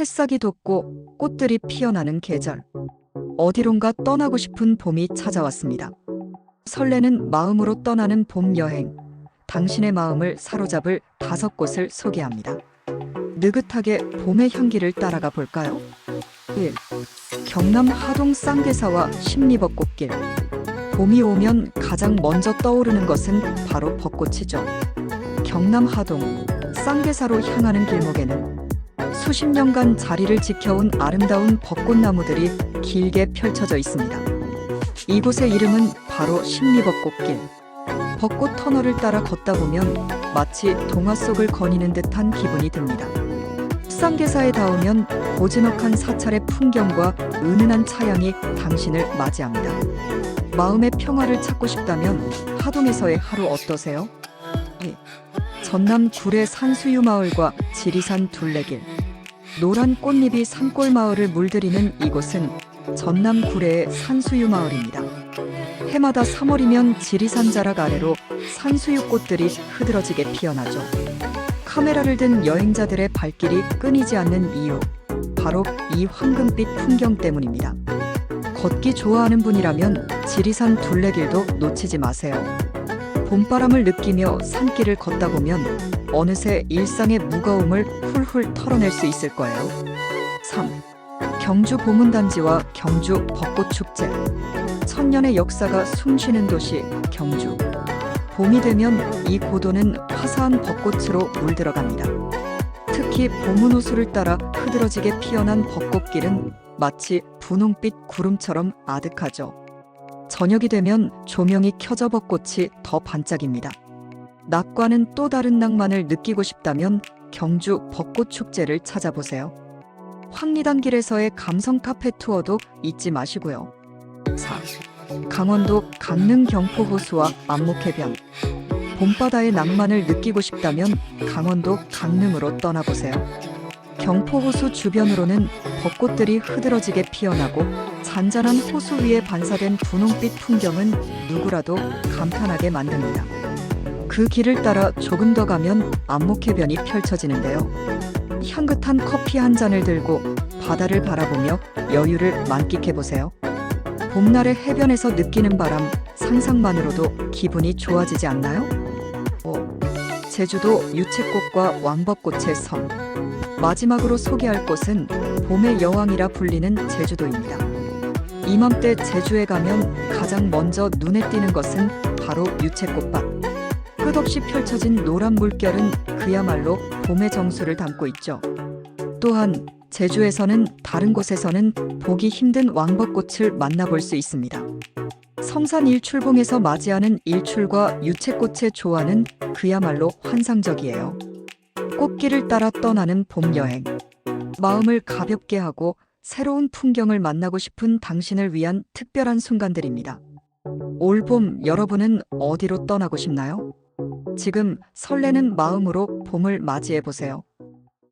새싹이 돋고 꽃들이 피어나는 계절. 어디론가 떠나고 싶은 봄이 찾아왔습니다. 설레는 마음으로 떠나는 봄 여행. 당신의 마음을 사로잡을 다섯 곳을 소개합니다. 느긋하게 봄의 향기를 따라가 볼까요? 1. 경남 하동 쌍계사와 십리벚꽃길. 봄이 오면 가장 먼저 떠오르는 것은 바로 벚꽃이죠. 경남 하동 쌍계사로 향하는 길목에는 수십 년간 자리를 지켜온 아름다운 벚꽃나무들이 길게 펼쳐져 있습니다. 이곳의 이름은 바로 십리벚꽃길. 벚꽃 터널을 따라 걷다 보면 마치 동화 속을 거니는 듯한 기분이 듭니다. 쌍계사에 닿으면 고즈넉한 사찰의 풍경과 은은한 차향이 당신을 맞이합니다. 마음의 평화를 찾고 싶다면 하동에서의 하루 어떠세요? 예. 전남 구례 산수유 마을과 지리산 둘레길. 노란 꽃잎이 산골 마을을 물들이는 이곳은 전남 구례의 산수유 마을입니다. 해마다 3월이면 지리산 자락 아래로 산수유 꽃들이 흐드러지게 피어나죠. 카메라를 든 여행자들의 발길이 끊이지 않는 이유. 바로 이 황금빛 풍경 때문입니다. 걷기 좋아하는 분이라면 지리산 둘레길도 놓치지 마세요. 봄바람을 느끼며 산길을 걷다 보면 어느새 일상의 무거움을 훌훌 털어낼 수 있을 거예요. 3. 경주 보문단지와 경주 벚꽃축제. 천년의 역사가 숨쉬는 도시 경주. 봄이 되면 이 고도는 화사한 벚꽃으로 물들어갑니다. 특히 봄은 호수를 따라 흐드러지게 피어난 벚꽃길은 마치 분홍빛 구름처럼 아득하죠. 저녁이 되면 조명이 켜져 벚꽃이 더 반짝입니다. 낮과는 또 다른 낭만을 느끼고 싶다면 경주 벚꽃 축제를 찾아보세요. 황리단 길에서의 감성 카페 투어도 잊지 마시고요. 4. 강원도 강릉 경포 호수와 안목해변. 봄바다의 낭만을 느끼고 싶다면 강원도 강릉으로 떠나보세요. 경포호수 주변으로는 벚꽃들이 흐드러지게 피어나고 잔잔한 호수 위에 반사된 분홍빛 풍경은 누구라도 감탄하게 만듭니다. 그 길을 따라 조금 더 가면 안목해변이 펼쳐지는데요. 향긋한 커피 한 잔을 들고 바다를 바라보며 여유를 만끽해 보세요. 봄날의 해변에서 느끼는 바람 상상만으로도 기분이 좋아지지 않나요? 5. 제주도 유채꽃과 왕벚꽃의 섬. 마지막으로 소개할 곳은 봄의 여왕이라 불리는 제주도입니다. 이맘때 제주에 가면 가장 먼저 눈에 띄는 것은 바로 유채꽃밭. 끝없이 펼쳐진 노란 물결은 그야말로 봄의 정수를 담고 있죠. 또한 제주에서는 다른 곳에서는 보기 힘든 왕벚꽃을 만나볼 수 있습니다. 성산 일출봉에서 맞이하는 일출과 유채꽃의 조화는 그야말로 환상적이에요. 꽃길을 따라 떠나는 봄 여행. 마음을 가볍게 하고 새로운 풍경을 만나고 싶은 당신을 위한 특별한 순간들입니다. 올 봄 여러분은 어디로 떠나고 싶나요? 지금 설레는 마음으로 봄을 맞이해 보세요.